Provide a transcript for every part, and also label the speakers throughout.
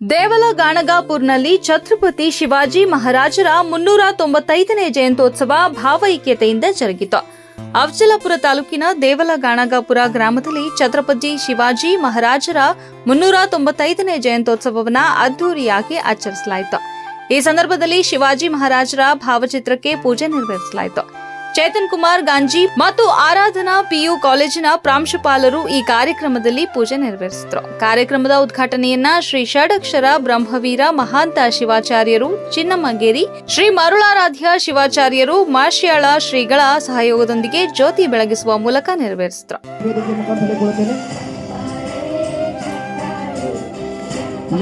Speaker 1: ದೇವಲ ಗಾಣಗಾಪುರ್ನಲ್ಲಿ ಛತ್ರಪತಿ ಶಿವಾಜಿ ಮಹಾರಾಜರ ಮುನ್ನೂರ ತೊಂಬತ್ತೈದನೇ ಜಯಂತ್ಯೋತ್ಸವ ಭಾವೈಕ್ಯತೆಯಿಂದ ಜರುಗಿತು. ಅಫಜಲಪುರ ತಾಲೂಕಿನ ದೇವಲ ಗಾಣಗಾಪುರ ಗ್ರಾಮದಲ್ಲಿ ಛತ್ರಪತಿ ಶಿವಾಜಿ ಮಹಾರಾಜರ ಮುನ್ನೂರ ತೊಂಬತ್ತೈದನೇ ಜಯಂತ್ಯೋತ್ಸವವನ್ನು ಅದ್ದೂರಿಯಾಗಿ ಆಚರಿಸಲಾಯಿತು. ಈ ಸಂದರ್ಭದಲ್ಲಿ ಶಿವಾಜಿ ಮಹಾರಾಜರ ಭಾವಚಿತ್ರಕ್ಕೆ ಪೂಜೆ ನೆರವೇರಿಸಲಾಯಿತು. ಚೇತನ್ ಕುಮಾರ್ ಗಾಂಜಿ ಮತ್ತು ಆರಾಧನಾ ಪಿಯು ಕಾಲೇಜಿನ ಪ್ರಾಂಶುಪಾಲರು ಈ ಕಾರ್ಯಕ್ರಮದಲ್ಲಿ ಪೂಜೆ ನೆರವೇರಿಸಿದರು. ಕಾರ್ಯಕ್ರಮದ ಉದ್ಘಾಟನೆಯನ್ನ ಶ್ರೀ ಷಡಕ್ಷರ ಬ್ರಹ್ಮವೀರ ಮಹಾಂತ ಶಿವಾಚಾರ್ಯರು ಚಿನ್ನಮ್ಮಗೇರಿ ಶ್ರೀ ಮರುಳಾರಾಧ್ಯ ಶಿವಾಚಾರ್ಯರು ಮಾರ್ಷಿಯಾಳ ಶ್ರೀಗಳ ಸಹಯೋಗದೊಂದಿಗೆ ಜ್ಯೋತಿ ಬೆಳಗಿಸುವ ಮೂಲಕ ನೆರವೇರಿಸಿದರು.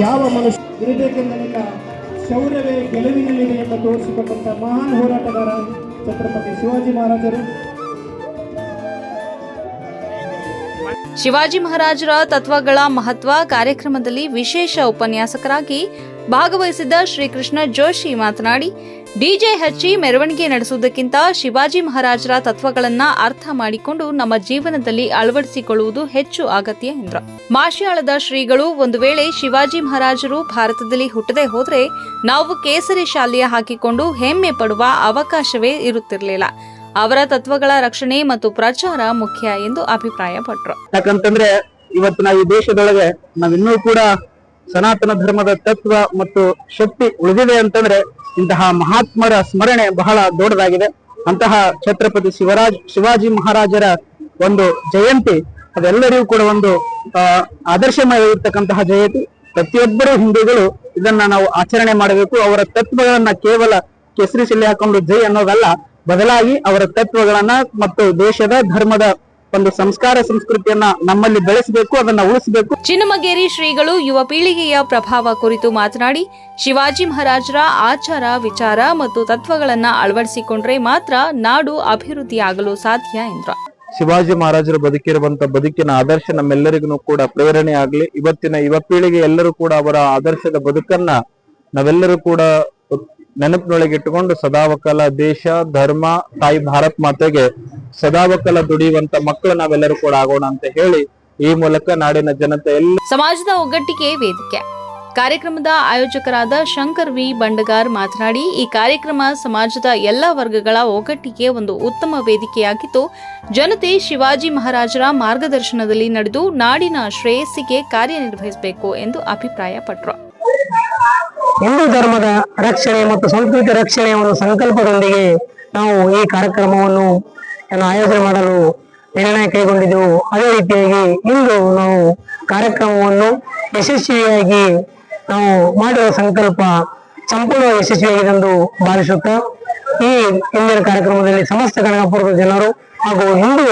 Speaker 2: ಯಾವ ಶೌರ್ಯವೇ ಗೆಲುವಿನಲ್ಲಿದೆ ಎಂಬ ತೋರಿಸಿಕೊಟ್ಟಂತ ಮಹಾನ್ ಹೋರಾಟಗಾರ ಛತ್ರಪತಿ ಶಿವಾಜಿ ಮಹಾರಾಜರು.
Speaker 1: ಶಿವಾಜಿ ಮಹಾರಾಜರ ತತ್ವಗಳ ಮಹತ್ವ ಕಾರ್ಯಕ್ರಮದಲ್ಲಿ ವಿಶೇಷ ಉಪನ್ಯಾಸಕರಾಗಿ ಭಾಗವಹಿಸಿದ್ದ ಶ್ರೀಕೃಷ್ಣ ಜೋಶಿ ಮಾತನಾಡಿ, ಡಿಜೆ ಹಚ್ಚಿ ಮೆರವಣಿಗೆ ನಡೆಸುವುದಕ್ಕಿಂತ ಶಿವಾಜಿ ಮಹಾರಾಜರ ತತ್ವಗಳನ್ನ ಅರ್ಥ ಮಾಡಿಕೊಂಡು ನಮ್ಮ ಜೀವನದಲ್ಲಿ ಅಳವಡಿಸಿಕೊಳ್ಳುವುದು ಹೆಚ್ಚು ಅಗತ್ಯ ಎಂದರು. ಮಾಶಿಯಾಳದ ಶ್ರೀಗಳು ಒಂದು ವೇಳೆ ಶಿವಾಜಿ ಮಹಾರಾಜರು ಭಾರತದಲ್ಲಿ ಹುಟ್ಟದೇ ಹೋದ್ರೆ ನಾವು ಕೇಸರಿ ಶಾಲೆಯ ಹಾಕಿಕೊಂಡು ಹೆಮ್ಮೆ ಪಡುವ ಅವಕಾಶವೇ ಇರುತ್ತಿರಲಿಲ್ಲ. ಅವರ ತತ್ವಗಳ ರಕ್ಷಣೆ ಮತ್ತು ಪ್ರಚಾರ ಮುಖ್ಯ ಎಂದು ಅಭಿಪ್ರಾಯಪಟ್ಟರು.
Speaker 3: ಯಾಕಂತಂದ್ರೆ ಇವತ್ತು ನಾವು ಈ ದೇಶದೊಳಗೆ ನಾವಿನ್ನೂ ಕೂಡ ಸನಾತನ ಧರ್ಮದ ತತ್ವ ಮತ್ತು ಶಕ್ತಿ ಉಳಿದಿದೆ ಅಂತಂದ್ರೆ ಇಂತಹ ಮಹಾತ್ಮರ ಸ್ಮರಣೆ ಬಹಳ ದೊಡ್ಡದಾಗಿದೆ. ಅಂತಹ ಛತ್ರಪತಿ ಶಿವರಾಜ್, ಶಿವಾಜಿ ಮಹಾರಾಜರ ಒಂದು ಜಯಂತಿ, ಅದೆಲ್ಲರಿಗೂ ಕೂಡ ಒಂದು ಆದರ್ಶಮಯ ಆದರ್ಶಮಯವಿರ್ತಕ್ಕಂತಹ ಜಯಂತಿ. ಪ್ರತಿಯೊಬ್ಬರು ಹಿಂದೂಗಳು ಇದನ್ನ ನಾವು ಆಚರಣೆ ಮಾಡಬೇಕು. ಅವರ ತತ್ವಗಳನ್ನ ಕೇವಲ ಕೆಸರಿ ಶಿಲೆ ಹಾಕೊಂಡು ಜೈ ಅನ್ನೋದಲ್ಲ, ಬದಲಾಗಿ ಅವರ ತತ್ವಗಳನ್ನ ಮತ್ತು ದೇಶದ ಧರ್ಮದ ಒಂದು ಸಂಸ್ಕಾರ ಸಂಸ್ಕೃತಿಯನ್ನ ನಮ್ಮಲ್ಲಿ ಬೆಳೆಸಬೇಕು ಅದನ್ನ ಉಳಿಸಬೇಕು.
Speaker 1: ಚಿನ್ನಮಗೇರಿ ಶ್ರೀಗಳು ಯುವ ಪೀಳಿಗೆಯ ಪ್ರಭಾವ ಕುರಿತು ಮಾತನಾಡಿ ಶಿವಾಜಿ ಮಹಾರಾಜರ ಆಚಾರ ವಿಚಾರ ಮತ್ತು ತತ್ವಗಳನ್ನ ಅಳವಡಿಸಿಕೊಂಡ್ರೆ ಮಾತ್ರ ನಾಡು ಅಭಿವೃದ್ಧಿಯಾಗಲು ಸಾಧ್ಯ ಎಂದ್ರ.
Speaker 4: ಶಿವಾಜಿ ಮಹಾರಾಜರು ಬದುಕಿರುವಂತ ಬದುಕಿನ ಆದರ್ಶ ನಮ್ಮೆಲ್ಲರಿಗೂ ಕೂಡ ಪ್ರೇರಣೆ ಆಗ್ಲಿ. ಇವತ್ತಿನ ಯುವ ಪೀಳಿಗೆ ಎಲ್ಲರೂ ಕೂಡ ಅವರ ಆದರ್ಶದ ಬದುಕನ್ನ ನಾವೆಲ್ಲರೂ ಕೂಡ ನೆನಪಿನೊಳಗೆ ಇಟ್ಟುಕೊಂಡು ಸದಾವಕಾಲ ದೇಶ ಧರ್ಮ ತಾಯಿ ಭಾರತ್ ಮಾತೆಗೆ ಸದಾವಕಾಲ ದುಡಿಯುವಂತ ಮಕ್ಕಳು ನಾವೆಲ್ಲರೂ ಕೂಡ ಆಗೋಣ ಅಂತ ಹೇಳಿ ಈ ಮೂಲಕ ನಾಡಿನ ಜನತೆ ಎಲ್ಲ
Speaker 1: ಸಮಾಜದ ಒಗ್ಗಟ್ಟಿಗೆ ವೇದಿಕೆ. ಕಾರ್ಯಕ್ರಮದ ಆಯೋಜಕರಾದ ಶಂಕರ್ ವಿ. ಬಂಡಗಾರ್ ಮಾತನಾಡಿ ಈ ಕಾರ್ಯಕ್ರಮ ಸಮಾಜದ ಎಲ್ಲ ವರ್ಗಗಳ ಒಗ್ಗಟ್ಟಿಗೆ ಒಂದು ಉತ್ತಮ ವೇದಿಕೆಯಾಗಿದ್ದು ಜನತೆ ಶಿವಾಜಿ ಮಹಾರಾಜರ ಮಾರ್ಗದರ್ಶನದಲ್ಲಿ ನಡೆದು ನಾಡಿನ ಶ್ರೇಯಸ್ಸಿಗೆ ಕಾರ್ಯನಿರ್ವಹಿಸಬೇಕು ಎಂದು ಅಭಿಪ್ರಾಯಪಟ್ಟರು.
Speaker 2: ಹಿಂದೂ ಧರ್ಮದ ರಕ್ಷಣೆ ಮತ್ತು ಸಂಸ್ಕೃತಿ ರಕ್ಷಣೆಯ ಒಂದು ಸಂಕಲ್ಪದೊಂದಿಗೆ ನಾವು ಈ ಕಾರ್ಯಕ್ರಮವನ್ನು ಏನು ಆಯೋಜನೆ ಮಾಡಲು ನಿರ್ಣಯ ಕೈಗೊಂಡಿದ್ದೆವು. ಅದೇ ರೀತಿಯಾಗಿ ಇಂದು ನಾವು ಕಾರ್ಯಕ್ರಮವನ್ನು ಯಶಸ್ವಿಯಾಗಿ ನಾವು ಮಾಡಿರುವ ಸಂಕಲ್ಪ ಸಂಪೂರ್ಣ ಯಶಸ್ವಿಯಾಗಿದೆ ಎಂದು ಭಾವಿಸುತ್ತಾ ಈ ಇಂದಿನ ಕಾರ್ಯಕ್ರಮದಲ್ಲಿ ಸಮಸ್ತ ಕನಕಪುರದ ಜನರು ಹಾಗೂ ಹಿಂದೂ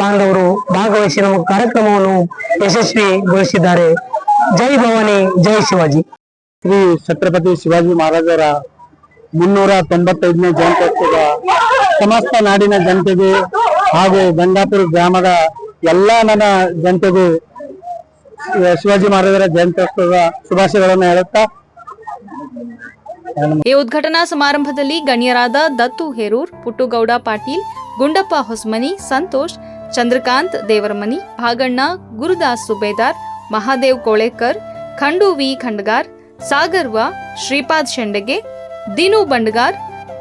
Speaker 2: ಬಾಂಧವರು ಭಾಗವಹಿಸಿ ನಮ್ಮ ಕಾರ್ಯಕ್ರಮವನ್ನು ಯಶಸ್ವಿಗೊಳಿಸಿದ್ದಾರೆ. ಜೈ ಭವಾನಿ, ಜೈ ಶಿವಾಜಿ.
Speaker 3: ಶ್ರೀ ಛತ್ರಪತಿ ಶಿವಾಜಿ ಮಹಾರಾಜರ ಮುನ್ನೂರ ತೊಂಬತ್ತೈದನೇ ಜಯಂತ್ಯೋತ್ಸವ ಸಮಸ್ತ ನಾಡಿನ ಜನತೆಗೂ ಹಾಗೂ ಗಂಗಾಪುರ ಗ್ರಾಮದ ಎಲ್ಲಾ ನನ್ನ ಜನತೆಗೂ ಶಿವಾಜಿ ಮಹಾರಾಜರ ಜಯಂತ್ಯೋತ್ಸವದ ಶುಭಾಶಯಗಳನ್ನು ಹೇಳುತ್ತಾ
Speaker 1: ಈ ಉದ್ಘಾಟನಾ ಸಮಾರಂಭದಲ್ಲಿ ಗಣ್ಯರಾದ ದತ್ತು ಹೇರೂರ್, ಪುಟ್ಟುಗೌಡ ಪಾಟೀಲ್, ಗುಂಡಪ್ಪ ಹೊಸಮನಿ, ಸಂತೋಷ್, ಚಂದ್ರಕಾಂತ್ ದೇವರಮನಿ, ಭಾಗಣ್ಣ, ಗುರುದಾಸ್ ಸುಬೇದಾರ್, ಮಹಾದೇವ್ ಕೋಳೇಕರ್, ಖಂಡು ವಿ ಖಂಡಗಾರ್, ಸಾಗರ್ವ, ಶ್ರೀಪಾದ್ ಶೆಂಡಗೆ, ದಿನು ಬಂಡಗಾರ್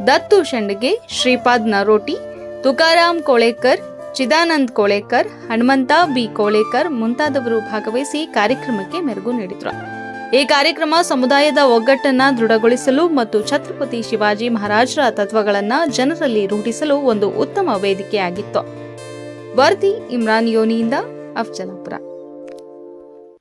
Speaker 1: ದತ್ತು ಶೆಂಡಗೆ ಶ್ರೀಪಾದ್ ನರೋಟಿ, ತುಕಾರಾಮ್ ಕೋಳೇಕರ್, ಚಿದಾನಂದ್ ಕೋಳೇಕರ್, ಹನುಮಂತ ಬಿ ಕೋಳೇಕರ್ ಮುಂತಾದವರು ಭಾಗವಹಿಸಿ ಕಾರ್ಯಕ್ರಮಕ್ಕೆ ಮೆರುಗು ನೀಡಿದರು. ಈ ಕಾರ್ಯಕ್ರಮ ಸಮುದಾಯದ ಒಗ್ಗಟ್ಟನ್ನು ದೃಢಗೊಳಿಸಲು ಮತ್ತು ಛತ್ರಪತಿ ಶಿವಾಜಿ ಮಹಾರಾಜರ ತತ್ವಗಳನ್ನು ಜನರಲ್ಲಿ ರೂಢಿಸಲು ಒಂದು ಉತ್ತಮ ವೇದಿಕೆಯಾಗಿತ್ತು. ವರ್ದಿ ಇಮ್ರಾನ್ ಯೋನಿಯಿಂದ ಅಫ್ಜಲಾಪುರ.